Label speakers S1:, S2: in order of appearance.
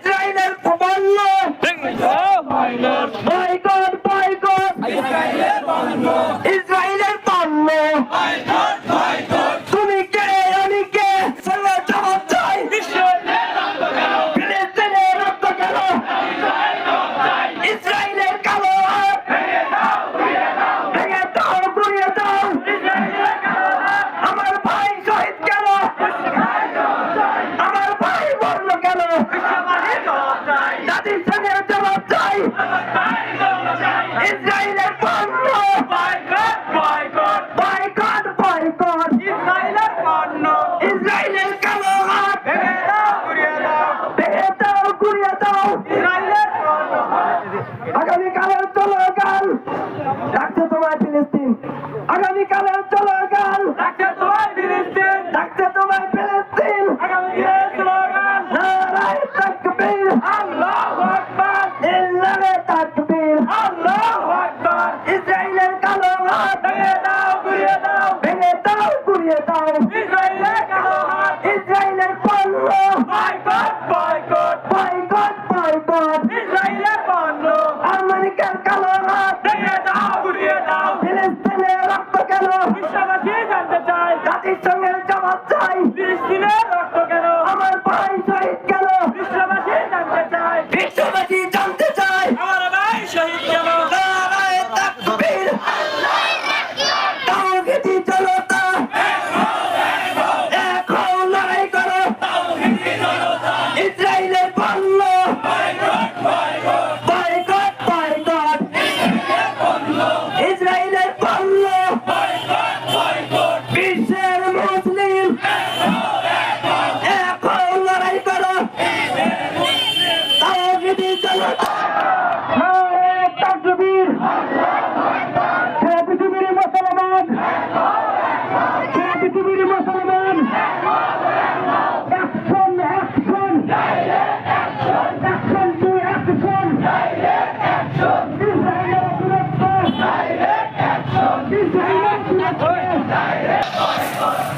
S1: ইসরায়েলের আগামীকালের চলো গান ডাকছে তোমায় ফিলিস্তিন।
S2: আগামীকালের চলো গান ডাকছে তোমায় ফিলিস্তিন।
S1: ডাকছে তোমায় ফিলিস্তিন।
S2: আগামীকালের চলো গান নারায় তাকবীর।
S1: আল্লাহু আকবার।
S2: ইল্লাহে তাকবীর।
S1: আল্লাহু আকবার।
S2: ইসরাইলের কালো হাত।
S1: ভেঙে দাও ঘুরিয়ে দাও।
S2: ভেঙে দাও
S1: ঘুরিয়ে দাও।
S2: বিশ্বের মুসলিম। এখন লড়াই করো। তাকবীর। সারা পৃথিবীর মুসলমান। সারা পৃথিবীর মুসলমান। Action action. Action to action. ইসরায়েলের বিরুদ্ধে united by us.